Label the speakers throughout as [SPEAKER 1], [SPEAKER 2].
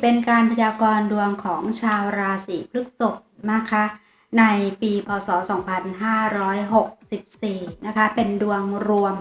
[SPEAKER 1] เป็นการพยากรณ์ดวงของชาวราศีพฤษภนะคะ ในปีพศ 2564 นะคะ เป็นดวงรวม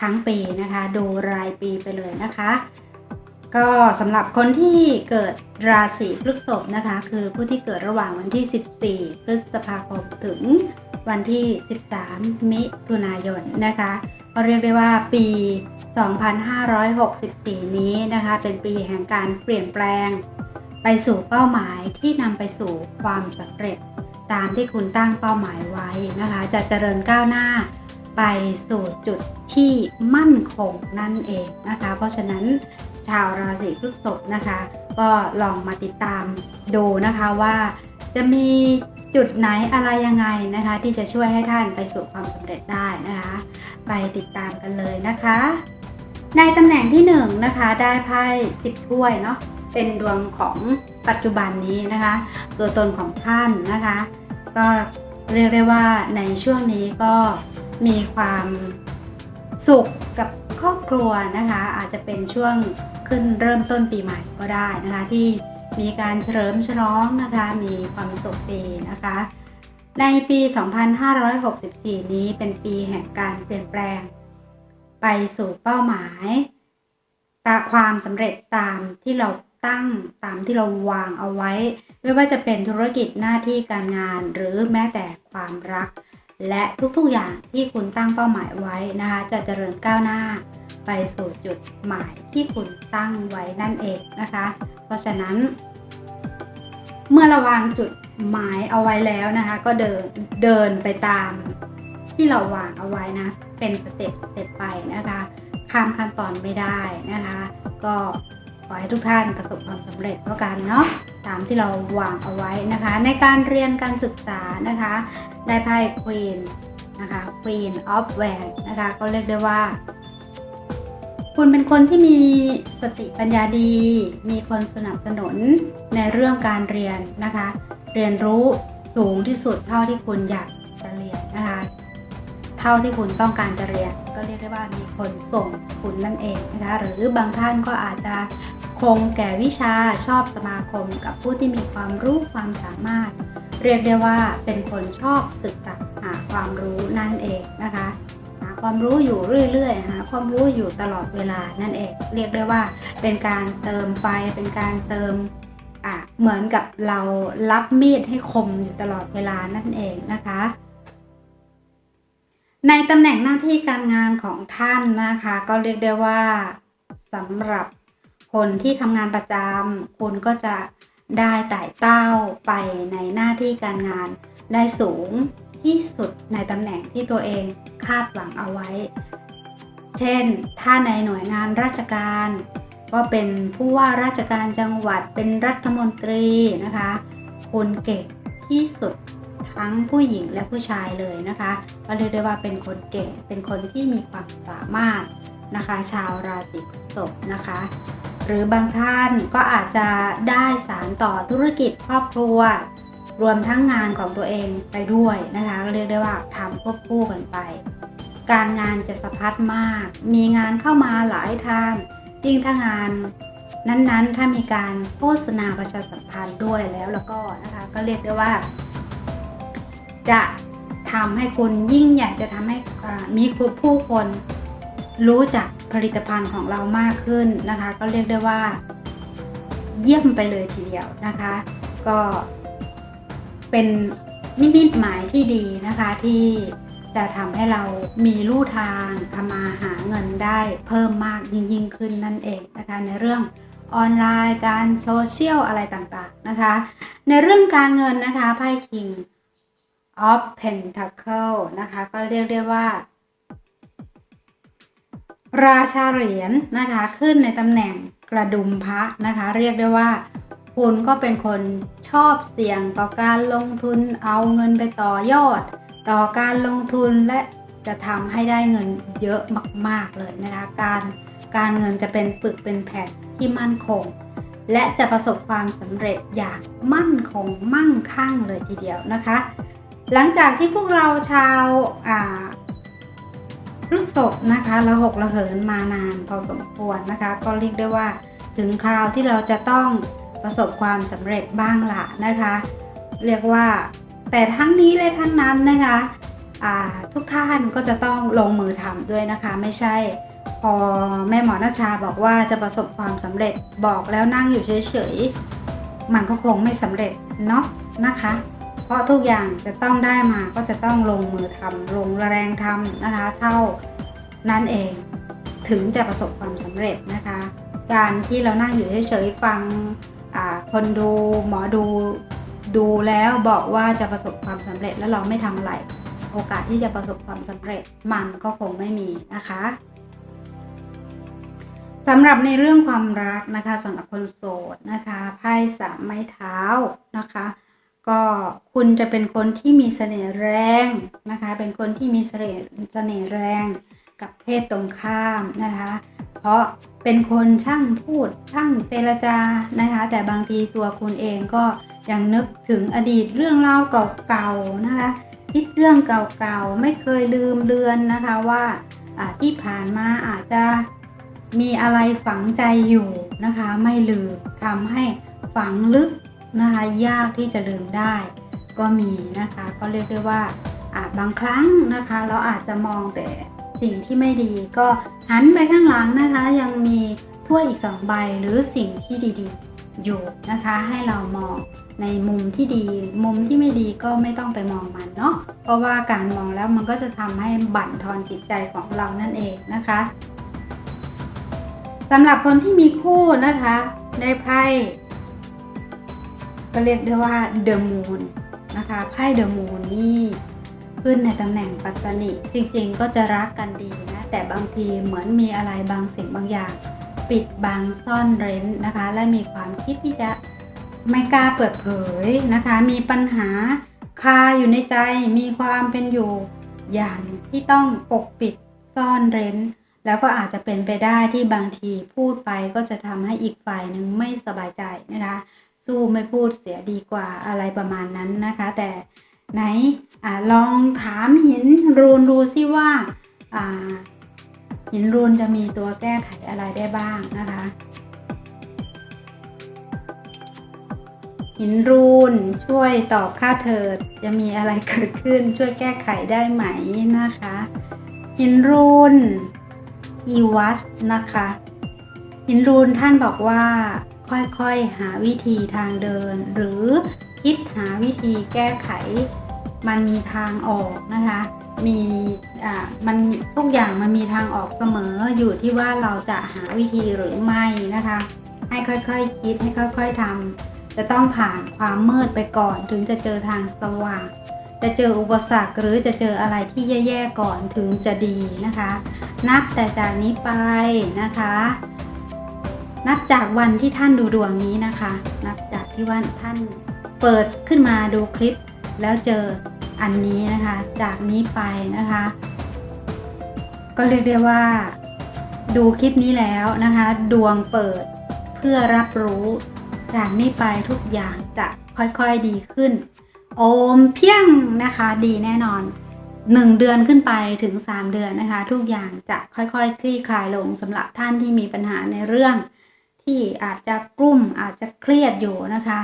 [SPEAKER 1] ทั้งปีนะคะ ดูรายปีไปเลยนะคะ ก็สำหรับคนที่เกิดราศีพฤษภนะคะ คือผู้ที่เกิดระหว่างวันที่ 14 พฤษภาคมถึง วันที่ 13 มิถุนายนนะคะก็เรียกได้ว่าปี 2564 นี้นะคะ เป็นปีแห่งการเปลี่ยนแปลง ไปสู่เป้าหมายที่นำไปสู่ความสำเร็จ ตามที่คุณตั้งเป้าหมายไว้นะคะ จะเจริญก้าวหน้าไปสู่จุดที่มั่นคงนั่นเองนะคะ เพราะฉะนั้นชาวราศีพฤษภนะคะ ก็ลองมาติดตามดูนะคะว่าจะมี จุดไหนอะไรยังไงนะคะ ที่จะช่วยให้ท่านไปสู่ความสำเร็จได้นะคะ ไปติดตามกันเลยนะคะ ในตำแหน่งที่1นงนะคะได้ไพ่สิบถ้วยเนาะเป็นดวงของปัจจุบันนี้นะคะ ตัวตนของท่านนะคะ ก็เรียกได้ว่าในช่วงนี้ก็มีความสุขกับครอบครัวนะคะ อาจจะเป็นช่วงขึ้นเริ่มต้นปีใหม่ก็ได้นะคะที่ มีการเฉลิมฉลองนะคะ มีความสุขดีนะคะ ในปี 2564 นี้เป็นปีแห่งการเปลี่ยนแปลง ไปสู่เป้าหมายตาความสำเร็จตามที่เราตั้งตามที่เราวางเอาไว้ ไม่ว่าจะเป็นธุรกิจหน้าที่การงานหรือแม้แต่ความรัก และทุกๆอย่างที่คุณตั้งเป้าหมายไว้นะคะ จะเจริญก้าวหน้าไปสู่จุดหมายที่คุณตั้งไว้นั่นเองนะคะ เพราะฉะนั้น เมื่อระวางจุดหมายเอาไว้แล้วนะคะ ก็เดินเดินไปตามที่เราวางเอาไว้นะ เป็นสเต็ปสเต็ปไปนะคะ ข้ามขั้นตอนไม่ได้นะคะ ก็ขอให้ทุกท่านประสบความสำเร็จแล้วกันเนาะตามที่เราวางเอาไว้นะคะ ในการเรียนการศึกษานะคะ ได้ไพ่ Queen นะคะ Queen of w a n d นะคะ ก็เรียกได้ว่า คุณเป็นคนที่มีสติปัญญาดี มีคนสนับสนุนในเรื่องการเรียนนะคะ เรียนรู้สูงที่สุดเท่าที่คุณอยากจะเรียนนะคะ เท่าที่คุณต้องการจะเรียน ก็เรียกได้ว่ามีคนส่งคุณนั่นเองนะคะ หรือบางท่านก็อาจจะคงแก่วิชาชอบสมาคมกับผู้ที่มีความรู้ความสามารถ เรียกได้ว่าเป็นคนชอบศึกษาหาความรู้นั่นเองนะคะ ความรู้อยู่เรื่อยๆหาความรู้อยู่ตลอดเวลานั่นเอง เรียกได้ว่าเป็นการเติมไฟเป็นการเติมอะเหมือนกับเรารับมีดให้คมอยู่ตลอดเวลานั่นเองนะคะในตำแหน่งหน้าที่การงานของท่านนะคะ ก็เรียกได้ว่าสำหรับคนที่ทำงานประจำคุณก็จะได้ไต่เต้าไปในหน้าที่การงานได้สูง ที่สุดในตำแหน่งที่ตัวเองคาดหวังเอาไว้ เช่น ถ้าในหน่วยงานราชการ ก็เป็นผู้ว่าราชการจังหวัดเป็นรัฐมนตรีนะคะคุณเก่งที่สุดทั้งผู้หญิงและผู้ชายเลยนะคะก็เรียกได้ว่าเป็นคนเก่ง เป็นคนที่มีความสามารถนะคะ ชาวราศีพฤษภนะคะ หรือบางท่านก็อาจจะได้สารต่อธุรกิจครอบครัว รวมทั้งงานของตัวเองไปด้วยนะคะเรียกได้ว่าทำควบคู่กันไป การงานจะสะพัดมาก มีงานเข้ามาหลายทางยิ่งถ้างานนั้นๆ ถ้ามีการโฆษณาประชาสัมพันธ์ด้วยแล้วแล้วก็นะคะก็เรียกได้ว่า จะทำให้คุณยิ่งอยากจะทำให้มีคผู้คนรู้จักผลิตภัณฑ์ของเรามากขึ้นนะคะ ก็เรียกได้ว่า เยี่ยมไปเลยทีเดียวนะคะ ก็ เป็นนิมิตหมายที่ดีนะคะที่จะทำให้เรามีลู่ทางทำมาหาเงินได้เพิ่มมากยิ่งยิ่งขึ้นนั่นเองนะคะในเรื่องออนไลน์การโซเชียลอะไรต่างๆนะคะ ในเรื่องการเงินนะคะไพ่ King of Pentacle นะคะ ก็เรียกได้ว่า ราชาเหรียญนะคะ ขึ้นในตำแหน่งกระดุมพระนะคะ เรียกได้ว่า คุณก็เป็นคนชอบเสี่ยงต่อการลงทุนเอาเงินไปต่อยอด ต่อการลงทุนและจะทำให้ได้เงินเยอะมาก ๆ เลยนะคะ การการเงินจะเป็นปึกเป็นแผ่นที่มั่นคง และจะประสบความสำเร็จอย่างมั่นคงมั่งคั่งเลยทีเดียวนะคะ หลังจากที่พวกเราชาวอ่าพนะคะระหกระเหินมานานพอสมควรนะคะ ก็เรียกได้ว่าถึงคราวที่เราจะต้อง ประสบความสำเร็จบ้างละนะคะ เรียกว่าแต่ทั้งนี้เลยทั้งนั้นนะคะทุกท่านก็จะต้องลงมือทำด้วยนะคะ ไม่ใช่พอแม่หมอนาชาบอกว่าจะประสบความสำเร็จบอกแล้วนั่งอยู่เฉยๆ มันก็คงไม่สำเร็จเนาะนะคะ เพราะทุกอย่างจะต้องได้มาก็จะต้องลงมือทำลงแรงทำนะคะ เท่านั้นเองถึงจะประสบความสำเร็จนะคะ การที่เรานั่งอยู่เฉยๆฟัง คนดูหมอดูดูแล้วบอกว่าจะประสบความสำเร็จแล้วเราไม่ทำอะไร โอกาสที่จะประสบความสำเร็จมันก็คงไม่มีนะคะสำหรับในเรื่องความรักนะคะสำหรับคนโสดนะคะไพ่สามไม้เท้านะคะ ก็คุณจะเป็นคนที่มีเสน่ห์แรงนะคะ เป็นคนที่มีเสน่ห์เสน่ห์แรง กับเพศตรงข้ามนะคะ เพราะเป็นคนช่างพูดช่างเจรจานะคะ แต่บางทีตัวคุณเองก็ยังนึกถึงอดีตเรื่องเล่าเก่าๆนะคะ คิดเรื่องเก่าๆไม่เคยลืมเลือนนะคะว่าที่ผ่านมาอาจจะมีอะไรฝังใจอยู่นะคะ ไม่ลืมทำให้ฝังลึกนะคะ ยากที่จะลืมได้ ก็มีนะคะ ก็เรียกได้ว่าอาจบางครั้งนะคะ เราอาจจะมองแต่ สิ่งที่ไม่ดีก็หันไปข้างหลังนะคะ ยังมีถ้วยอีกสองใบหรือสิ่งที่ดีๆ อยู่นะคะ ให้เรามองในมุมที่ดี มุมที่ไม่ดีก็ไม่ต้องไปมองมันเนาะเพราะว่าการมองแล้วมันก็จะทำให้บั่นทอนจิตใจของเรานั่นเองนะคะสำหรับคนที่มีคู่นะคะ ได้ไพ่ก็เรียกได้ว่า The Moon นะคะไพ่ The Moon นี่ ขึ้นในตำแหน่งปัตตนิจริงๆ ก็จะรักกันดีนะแต่บางทีเหมือนมีอะไรบางสิ่งบางอย่าง ปิดบังซ่อนเร้นนะคะ และมีความคิดที่จะไม่กล้าเปิดเผยนะคะ มีปัญหาคาอยู่ในใจมีความเป็นอยู่อย่างที่ต้องปกปิดซ่อนเร้น แล้วก็อาจจะเป็นไปได้ที่บางทีพูดไปก็จะทำให้อีกฝ่ายหนึ่งไม่สบายใจนะคะ สู้ไม่พูดเสียดีกว่าอะไรประมาณนั้นนะคะ แต่ ไหนอลองถามหินรูนดูซิว่าอ่าหินรูนจะมีตัวแก้ไขอะไรได้บ้างนะคะ หินรูนช่วยตอบค่าเถิดจะมีอะไรเกิดขึ้นช่วยแก้ไขได้ไหมนะคะ หินรูนอีวัสนะคะ หินรูนท่านบอกว่าค่อยๆหาวิธีทางเดิน หรือคิดหาวิธีแก้ไข มันมีทางออกนะคะ มีอ่ามันทุกอย่างมันมีทางออกเสมออยู่ที่ว่าเราจะหาวิธีหรือไม่นะคะ ให้ค่อยๆคคิดให้ค่อยๆทำจะต้องผ่านความมืดไปก่อน ถึงจะเจอทางสว่างจะเจออุปสรรคหรือจะเจออะไรที่แย่ๆก่อนถึงจะดีนะคะ นับแต่จากนี้ไปนะคะ นับจากวันที่ท่านดูดวงนี้นะคะ นับจากที่ว่าท่านเปิดขึ้นมาดูคลิปแล้วเจอ อันนี้นะคะ จากนี้ไปนะคะ ก็เรียกได้ว่า ดูคลิปนี้แล้วนะคะ ดวงเปิดเพื่อรับรู้ จากนี้ไปทุกอย่างจะค่อยๆดีขึ้น โอมเพียงนะคะ ดีแน่นอน1เดือนขึ้นไปถึง 3 เดือนนะคะ ทุกอย่างจะค่อยๆคคลี่คลายลงสำหรับท่านที่มีปัญหาในเรื่อง ที่อาจจะกลุ้มอาจจะเครียดอยู่นะคะ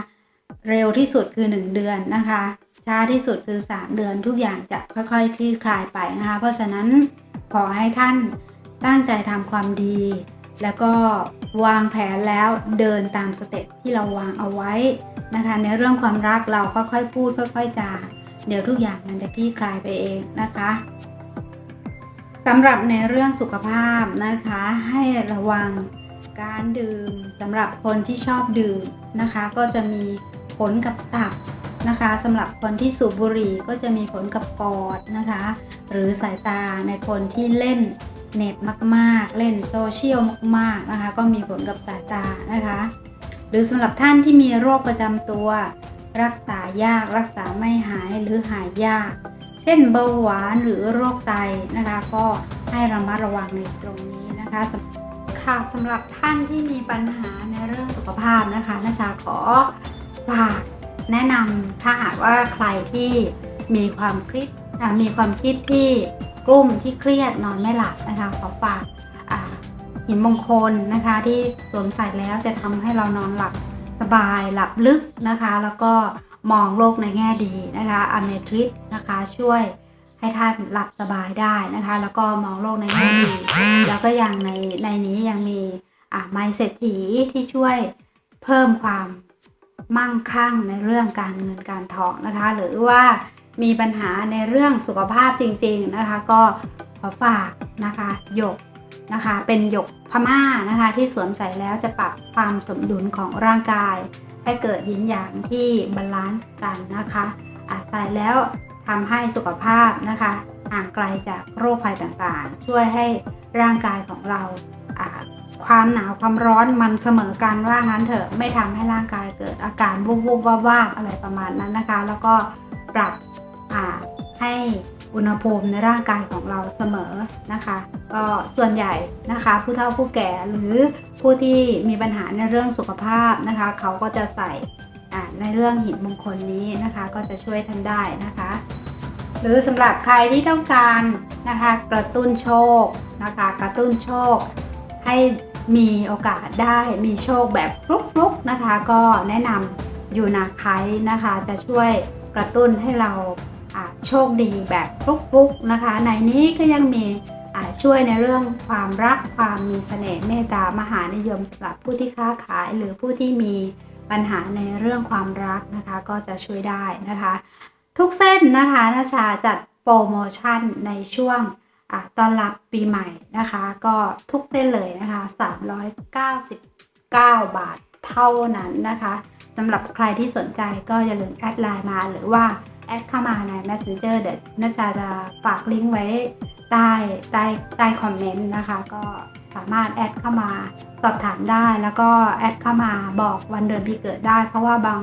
[SPEAKER 1] เร็วที่สุดคือ 1 เดือนนะคะ ช้าที่สุดคือ 3 เดือนทุกอย่างจะค่อยๆคลี่คลายไปนะคะ เพราะฉะนั้นขอให้ท่านตั้งใจทำความดี แล้วก็วางแผนแล้วเดินตามสเต็ปที่เราวางเอาไว้นะคะ ในเรื่องความรักเราค่อยๆพูดค่อยๆจาเดี๋ยวทุกอย่างมันจะคลี่คลายไปเองนะคะสำหรับในเรื่องสุขภาพนะคะ ให้ระวังการดื่มสำหรับคนที่ชอบดื่มนะคะ ก็จะมีผลกับตับ นะคะสำหรับคนที่สูบบุหรี่ก็จะมีผลกับปอดนะคะ หรือสายตาในคนที่เล่นเน็ตมาก ๆ เล่นโซเชียลมากๆนะคะ ก็มีผลกับสายตานะคะ หรือสำหรับท่านที่มีโรคประจำตัว รักษายากรักษาไม่หายหรือหายยาก เช่นเบาหวานหรือโรคไตนะคะ ก็ให้ระมัดระวังในตรงนี้นะคะค่ะสำหรับท่านที่มีปัญหาในเรื่องสุขภาพนะคะนาชาขอฝาก แนะนำถ้าหากว่าใครที่มีความคิดมีความคิดที่กลุ้มที่เครียดนอนไม่หลับนะคะขอฝากหินมงคลนะคะ ที่สวมใส่แล้วจะทำให้เรานอนหลับสบายหลับลึกนะคะ แล้วก็มองโลกในแง่ดีนะคะอเมทริสนะคะช่วยให้ท่านหลับสบายได้นะคะ แล้วก็มองโลกในแง่ดี แล้วก็ยังในในนี้ยังมีอ่าไมเศรษฐีที่ช่วยเพิ่มความ มั่งคั่งในเรื่องการเงินการทองนะคะ หรือว่ามีปัญหาในเรื่องสุขภาพจริง ๆนะคะ ก็ขอฝากนะคะหยกนะคะ เป็นหยกพม่านะคะ ที่สวมใส่แล้วจะปรับความสมดุลของร่างกาย ให้เกิดยินหยางที่บาลานซ์กันนะคะอาใส่แล้วทำให้สุขภาพนะคะห่างไกลจากโรคภัยต่างๆ ช่วยให้ร่างกายของเรา ความหนาวความร้อนมันเสมอกันว่างั้นเถอะไม่ทำให้ร่างกายเกิดอาการวูบวูบวาบวาอะไรประมาณนั้นนะคะ แล้วก็ปรับอ่าให้อุณหภูมิในร่างกายของเราเสมอนะคะ ก็ส่วนใหญ่นะคะ ผู้เฒ่าผู้แก่หรือผู้ที่มีปัญหาในเรื่องสุขภาพนะคะ เขาก็จะใส่อ่าในเรื่องหินมงคลนี้นะคะ ก็จะช่วยท่านได้นะคะ หรือสำหรับใครที่ต้องการนะคะ กระตุ้นโชคนะคะ กระตุ้นโชค ให้ มีโอกาสได้มีโชคแบบฟลุกๆนะคะ ก็แนะนำยูนาไคนะคะ จะช่วยกระตุ้นให้เราโชคดีแบบฟลุกๆนะคะ ในนี้ก็ยังมีช่วยในเรื่องความรักความมีเสน่ห์เมตตามหานิยมสำหรับผู้ที่ค้าขายหรือผู้ที่มีปัญหาในเรื่องความรักนะคะ ก็จะช่วยได้นะคะ ทุกเส้นนะคะนาชาจัดโปรโมชั่นในช่วง ตอนรับปีใหม่นะคะ ก็ทุกเส้นเลยนะคะ 399 บาทเท่านั้นนะคะสำหรับใครที่สนใจก็อย่าลืมแอดไลน์มาหรือว่าแอดเข้ามาใน Messenger เดี๋ยวนาชาจะฝากลิงก์ไว้ใต้ใต้ใต้คอมเมนต์นะคะ ก็สามารถแอดเข้ามาสอบถามได้ แล้วก็แอดเข้ามาบอกวันเดือนปีเกิดได้ เพราะว่าบาง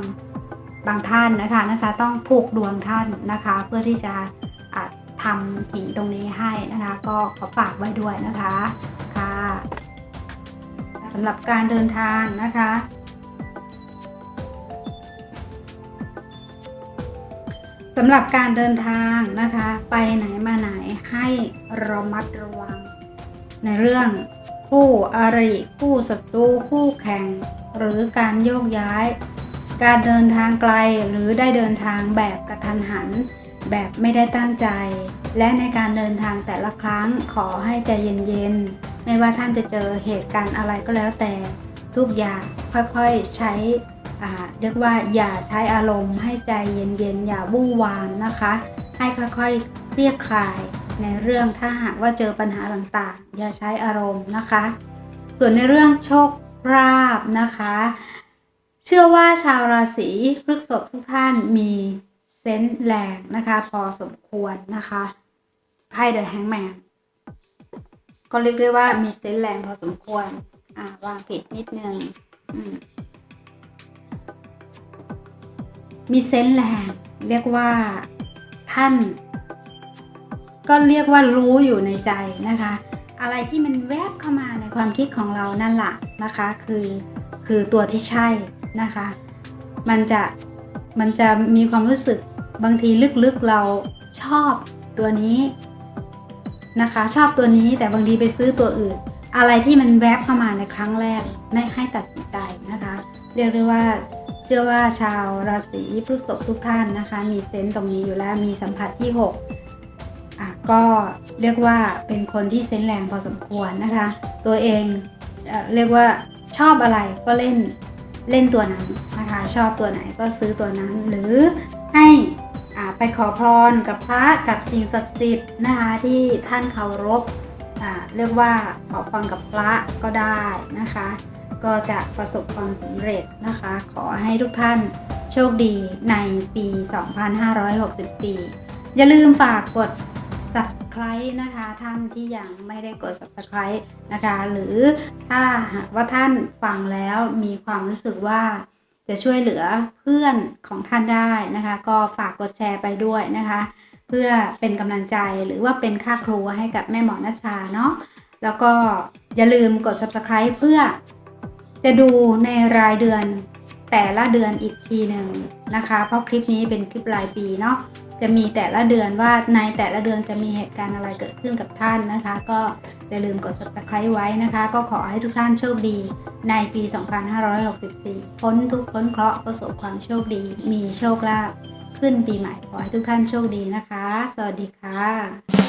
[SPEAKER 1] บางท่านนะคะนะคะต้องผูกดวงท่านนะคะ เพื่อที่จะ ทำหินตรงนี้ให้นะคะ ก็ขอฝากไว้ด้วยนะคะค่ะสำหรับการเดินทางนะคะ สำหรับการเดินทางนะคะ ไปไหนมาไหนให้ระมัดระวัง ในเรื่องคู่อริคู่ศัตรูคู่แข่ง หรือการโยกย้าย การเดินทางไกลหรือได้เดินทางแบบกระทันหัน แบบไม่ได้ตั้งใจ และในการเดินทางแต่ละครั้งขอให้ใจเย็นๆ ไม่ว่าท่านจะเจอเหตุการณ์อะไรก็แล้วแต่ ทุกอย่างค่อยๆใช้เรียกว่าอย่าใช้อารมณ์ให้ใจเย็นๆ อย่าวุ่นวามนะคะ ให้ค่อยๆเรียกคลายในเรื่องถ้าหากว่าเจอปัญหาต่างๆ อย่าใช้อารมณ์นะคะ ส่วนในเรื่องโชคลาภนะคะ เชื่อว่าชาวราศีพฤษภทุกท่านมี เซนส์แรงนะคะ พอสมควรนะคะไพ่เดอะแฮงแมนก็เรียกได้ว่ามีเซนส์แรงพอสมควร อ่าวางผิดนิดนึงมมีเซนส์แรงเรียกว่าท่าน ก็เรียกว่ารู้อยู่ในใจนะคะ อะไรที่มันแวบเข้ามาในความคิดของเรานั่นแหละนะคะ คือคือตัวที่ใช่นะคะ มันจะมันจะมีความรู้สึก บางทีลึกๆเราชอบตัวนี้นะคะ ชอบตัวนี้แต่บางทีไปซื้อตัวอื่น อะไรที่มันแวบเข้ามาในครั้งแรกให้ให้ตัดสินใจนะคะ เรียกได้ว่าเชื่อว่าชาวราศีพฤษภทุกท่านนะคะ มีเซนส์ตรงนี้อยู่แล้วมีสัมผัสที่ 6อะก็เรียกว่าเป็นคนที่เซนส์แรงพอสมควรนะคะ ตัวเองเรียกว่าชอบอะไรก็เล่นเล่นตัวนั้นนะคะ ชอบตัวไหนก็ซื้อตัวนั้นหรือให้ ไปขอพรกับพระกับสิ่งศักดิ์สิทธิ์นะคะที่ท่านเคารพเรียกว่าขอพรกับพระก็ได้นะคะ ก็จะประสบความสำเร็จนะคะ ขอให้ทุกท่านโชคดีในปี 2564 อย่าลืมฝากกด subscribe นะคะท่านที่ยังไม่ได้กด subscribe นะคะ หรือถ้าหากว่าท่านฟังแล้วมีความรู้สึกว่า จะช่วยเหลือเพื่อนของท่านได้นะคะ ก็ฝากกดแชร์ไปด้วยนะคะ เพื่อเป็นกำลังใจหรือว่าเป็นค่าครูให้กับแม่หมอนัชชาเนาะแล้วก็อย่าลืมกด subscribe เพื่อจะดูในรายเดือนแต่ละเดือนอีกทีหนึ่งนะคะ เพราะคลิปนี้เป็นคลิปรายปีเนาะจะจะมีแต่ละเดือนว่าในแต่ละเดือนจะมีเหตุการณ์อะไรเกิดขึ้นกับท่านนะคะ ก็ อย่าลืมกด subscribe ไว้นะคะ ก็ขอให้ทุกท่านโชคดี ในปี 2564 พ้นทุกพ้นเคราะห์ประสบความโชคดี มีโชคลาภขึ้นปีใหม่ขอให้ทุกท่านโชคดีนะคะ สวัสดีค่ะ